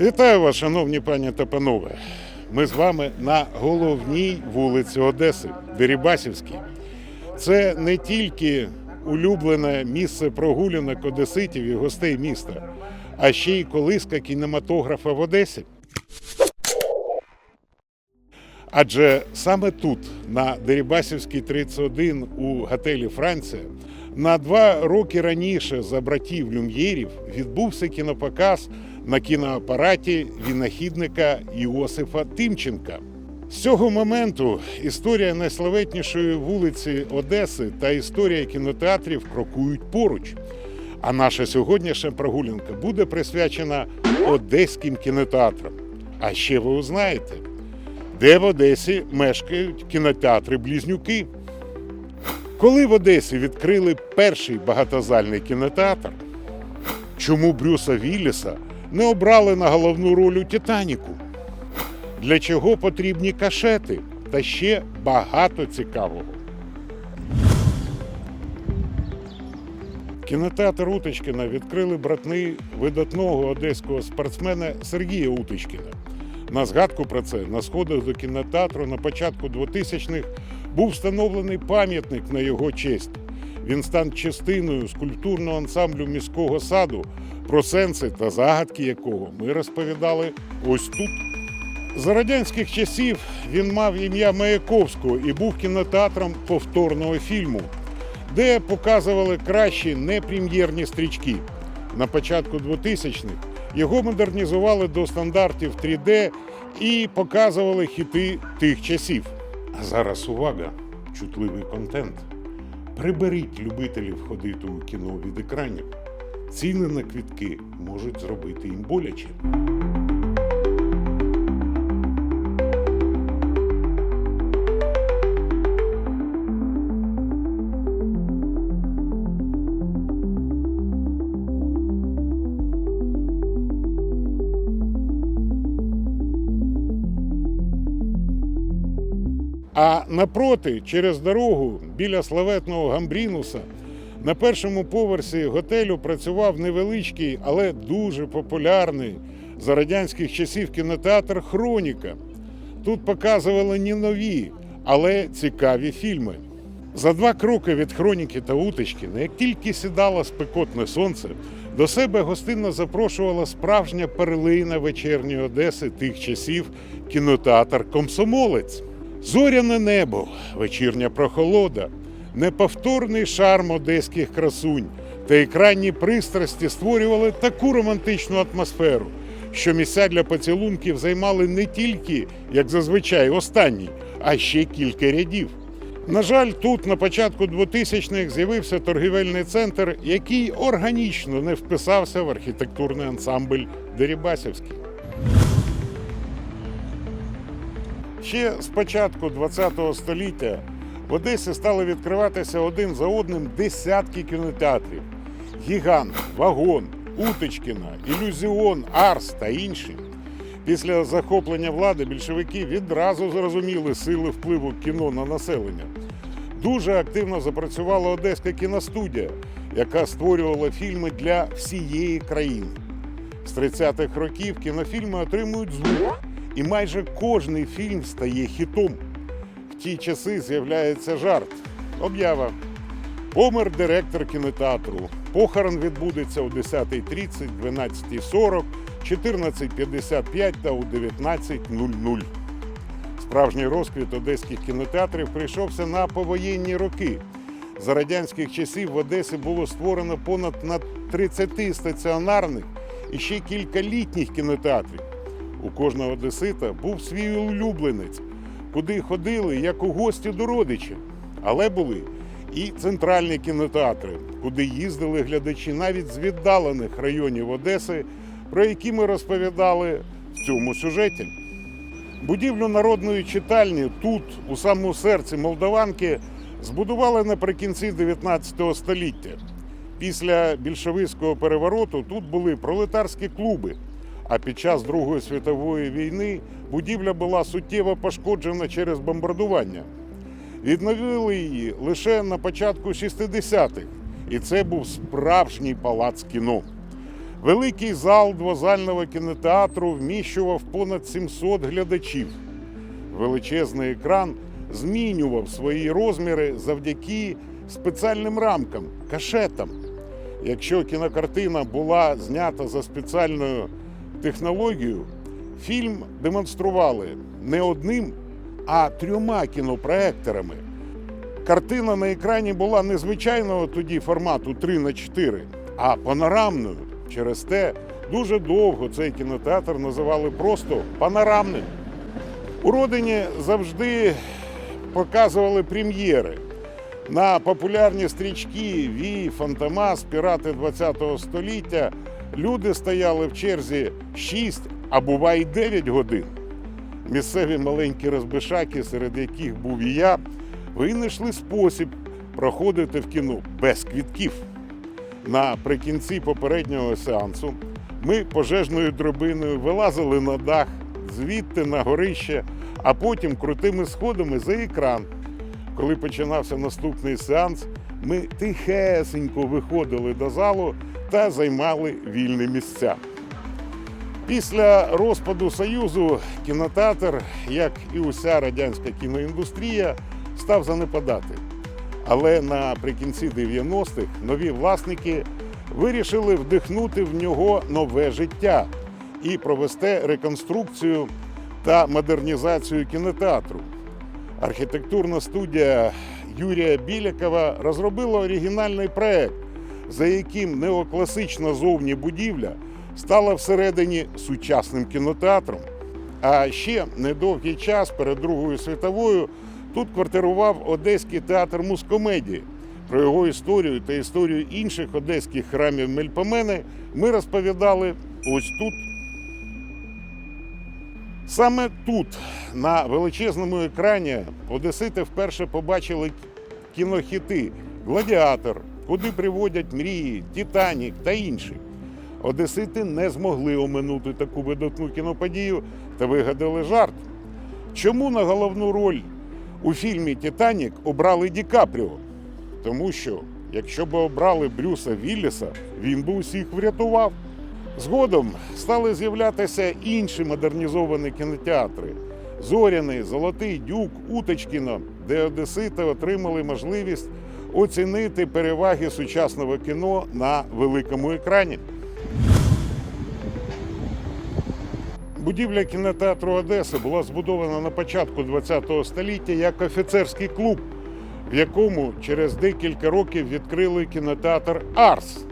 Вітаю вас, шановні пані та панове. Ми з вами на головній вулиці Одеси, Дерибасівській. Це не тільки улюблене місце прогулянок одеситів і гостей міста, а ще й колиска кінематографа в Одесі. Адже саме тут, на Дерибасівській 31 у готелі Франція, на два роки раніше за братів Люм'єрів відбувся кінопоказ на кіноапараті винахідника Іосифа Тимченка. З цього моменту історія найславетнішої вулиці Одеси та історія кінотеатрів крокують поруч. А наша сьогоднішня прогулянка буде присвячена одеським кінотеатрам. А ще ви узнаєте, де в Одесі мешкають кінотеатри Близнюки. Коли в Одесі відкрили перший багатозальний кінотеатр, чому Брюса Вілліса не обрали на головну роль у Титаніку? Для чого потрібні кашети та ще багато цікавого. Кінотеатр Уточкіна відкрили братни видатного одеського спортсмена Сергія Уточкіна. На згадку про це на сходах до кінотеатру на початку 2000-х був встановлений пам'ятник на його честь. Він став частиною скульптурного ансамблю міського саду, про сенси та загадки якого ми розповідали ось тут. За радянських часів він мав ім'я Маяковського і був кінотеатром повторного фільму, де показували кращі непрем'єрні стрічки. На початку 2000-х його модернізували до стандартів 3D і показували хіти тих часів. А зараз увага! Чутливий контент. Приберіть любителів ходити у кіно від екранів. Ціни на квітки можуть зробити їм боляче. А напроти, через дорогу, біля славетного Гамбрінуса, на першому поверсі готелю працював невеличкий, але дуже популярний за радянських часів кінотеатр Хроніка. Тут показували не нові, але цікаві фільми. За два кроки від хроніки та Уточкіна, як тільки сідало спекотне сонце, до себе гостинно запрошувала справжня перлина вечірньої Одеси тих часів кінотеатр Комсомолець. Зоряне небо, вечірня прохолода, неповторний шарм одеських красунь та екранні пристрасті створювали таку романтичну атмосферу, що місця для поцілунків займали не тільки, як зазвичай, останній, а ще кілька рядів. На жаль, тут на початку 2000-х з'явився торгівельний центр, який органічно не вписався в архітектурний ансамбль Дерибасівський. Ще з початку ХХ століття в Одесі стали відкриватися один за одним десятки кінотеатрів: Гігант, Вагон, Уточкіна, Ілюзіон, Арс та інші. Після захоплення влади більшовики відразу зрозуміли сили впливу кіно на населення. Дуже активно запрацювала Одеська кіностудія, яка створювала фільми для всієї країни. З 30-х років кінофільми отримують звук, і майже кожний фільм стає хітом. Ті часи з'являється жарт. Об'ява. Помер директор кінотеатру. Похорон відбудеться о 10.30, 12.40, 14.55 та о 19.00. Справжній розквіт одеських кінотеатрів прийшовся на повоєнні роки. За радянських часів в Одесі було створено понад на 30 стаціонарних і ще кілька літніх кінотеатрів. У кожного одесита був свій улюбленець, куди ходили як у гості до родичів. Але були і центральні кінотеатри, куди їздили глядачі навіть з віддалених районів Одеси, про які ми розповідали в цьому сюжеті. Будівлю народної читальні тут, у самому серці Молдаванки, збудували наприкінці 19 століття. Після більшовицького перевороту тут були пролетарські клуби. А під час Другої світової війни будівля була суттєво пошкоджена через бомбардування. Відновили її лише на початку 60-х, і це був справжній палац кіно. Великий зал двозального кінотеатру вміщував понад 700 глядачів. Величезний екран змінював свої розміри завдяки спеціальним рамкам, кашетам. Якщо кінокартина була знята за спеціальною технологією, фільм демонстрували не одним, а трьома кінопроекторами. Картина на екрані була не звичайного тоді формату 3 на 4, а панорамною. Через те дуже довго цей кінотеатр називали просто панорамним. У родині завжди показували прем'єри. На популярні стрічки Вій, Фантомас, Пірати ХХ століття люди стояли в черзі 6, а буває й 9 годин. Місцеві маленькі розбишаки, серед яких був і я, винайшли спосіб проходити в кіно без квітків. Наприкінці попереднього сеансу ми пожежною дробиною вилазили на дах, звідти на горище, а потім крутими сходами за екран. Коли починався наступний сеанс, ми тихесенько виходили до залу та займали вільні місця. Після розпаду Союзу кінотеатр, як і уся радянська кіноіндустрія, став занепадати. Але наприкінці 90-х нові власники вирішили вдихнути в нього нове життя і провести реконструкцію та модернізацію кінотеатру. Архітектурна студія Юрія Білякова розробила оригінальний проект, за яким неокласична зовні будівля стала всередині сучасним кінотеатром. А ще недовгий час перед Другою світовою тут квартирував Одеський театр мускомедії. Про його історію та історію інших одеських храмів Мельпомени ми розповідали ось тут. Саме тут, на величезному екрані, одесити вперше побачили кінохіти Гладіатор, куди приводять мрії, Титанік та інші. Одесити не змогли оминути таку видатну кіноподію та вигадали жарт. Чому на головну роль у фільмі Титанік обрали Ді Капріо? Тому що, якщо б обрали Брюса Вілліса, він би усіх врятував. Згодом стали з'являтися інші модернізовані кінотеатри: Зоряний, Золотий Дюк, Уточкіно, де одесити отримали можливість оцінити переваги сучасного кіно на великому екрані. Будівля кінотеатру Одеси була збудована на початку ХХ століття як офіцерський клуб, в якому через декілька років відкрили кінотеатр Арс.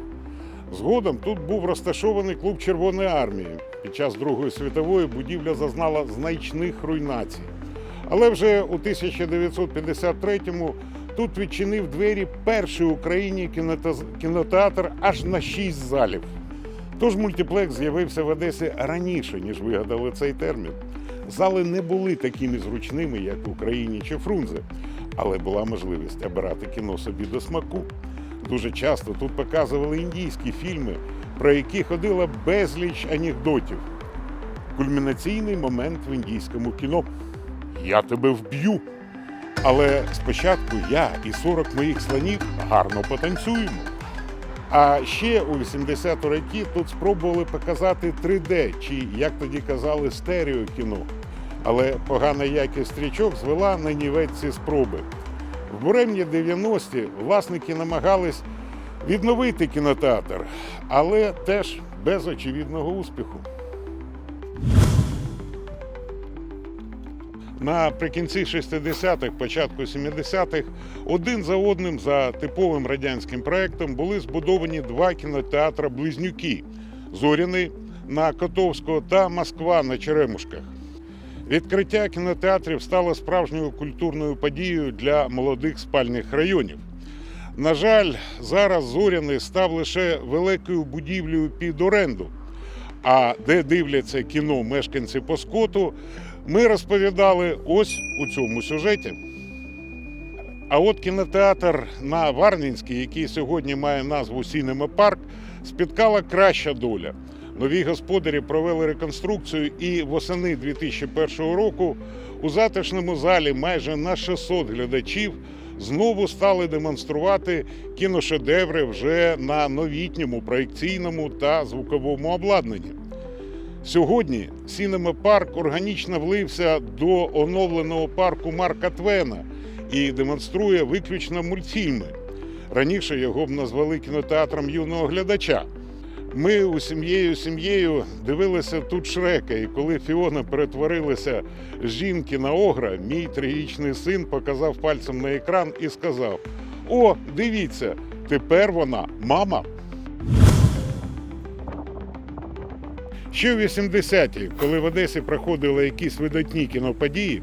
Згодом тут був розташований клуб Червоної армії. Під час Другої світової будівля зазнала значних руйнацій. Але вже у 1953-му тут відчинив двері перший в Україні кінотеатр аж на шість залів. Тож мультиплекс з'явився в Одесі раніше, ніж вигадали цей термін. Зали не були такими зручними, як в Україні чи Фрунзе, але була можливість обирати кіно собі до смаку. Дуже часто тут показували індійські фільми, про які ходила безліч анекдотів. Кульмінаційний момент в індійському кіно. Я тебе вб'ю. Але спочатку я і 40 моїх слонів гарно потанцюємо. А ще у 80-ті роки тут спробували показати 3D, чи як тоді казали, стереокіно. Але погана якість стрічок звела на нівець ці спроби. В буремні 90-ті власники намагались відновити кінотеатр, але теж без очевидного успіху. Наприкінці 60-х, початку 70-х, один за одним за типовим радянським проектом були збудовані два кінотеатри Близнюки Зоряний на Котовського та Москва на Черемушках. Відкриття кінотеатрів стало справжньою культурною подією для молодих спальних районів. На жаль, зараз Зоряний став лише великою будівлею під оренду. А де дивляться кіно мешканці Поскоту, ми розповідали ось у цьому сюжеті. А от кінотеатр на Варнінській, який сьогодні має назву Сінема Парк, спіткала краща доля. Нові господарі провели реконструкцію і восени 2001 року у затишному залі майже на 600 глядачів знову стали демонструвати кіношедеври вже на новітньому проекційному та звуковому обладнанні. Сьогодні Сінема Парк органічно влився до оновленого парку Марка Твена і демонструє виключно мультфільми. Раніше його б назвали кінотеатром юного глядача. Ми у сім'єю сім'єю дивилися тут Шрека, і коли Фіона перетворилася жінки на огра, мій трирічний син показав пальцем на екран і сказав: О, дивіться, тепер вона мама. Ще в 80-ті, коли в Одесі проходили якісь видатні кіноподії,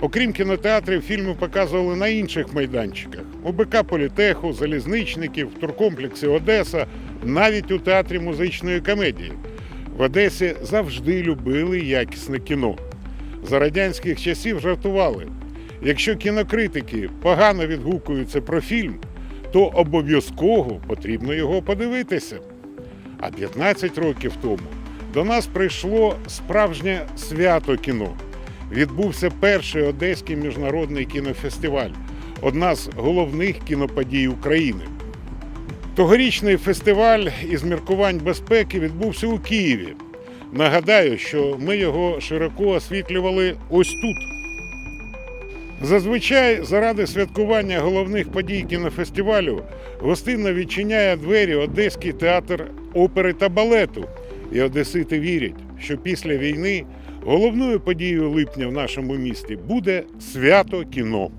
окрім кінотеатрів, фільми показували на інших майданчиках: у БК Політеху, залізничників, в туркомплексі Одеса, навіть у театрі музичної комедії. В Одесі завжди любили якісне кіно. За радянських часів жартували: якщо кінокритики погано відгукуються про фільм, то обов'язково потрібно його подивитися. А 15 років тому до нас прийшло справжнє свято кіно. Відбувся перший одеський міжнародний кінофестиваль, одна з головних кіноподій України. Тогорічний фестиваль із міркувань безпеки відбувся у Києві. Нагадаю, що ми його широко освітлювали ось тут. Зазвичай, заради святкування головних подій кінофестивалю, гостинно відчиняє двері Одеський театр опери та балету. І одесити вірять, що після війни головною подією липня в нашому місті буде свято кіно.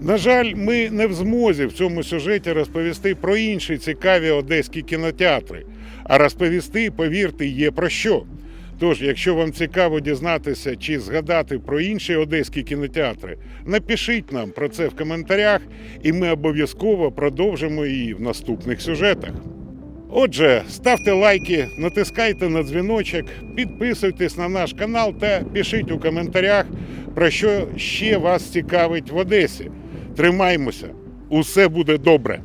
На жаль, ми не в змозі в цьому сюжеті розповісти про інші цікаві одеські кінотеатри, а розповісти, повірте, є про що. Тож, якщо вам цікаво дізнатися чи згадати про інші одеські кінотеатри, напишіть нам про це в коментарях, і ми обов'язково продовжимо її в наступних сюжетах. Отже, ставте лайки, натискайте на дзвіночок, підписуйтесь на наш канал та пишіть у коментарях, про що ще вас цікавить в Одесі. Тримаймося, усе буде добре.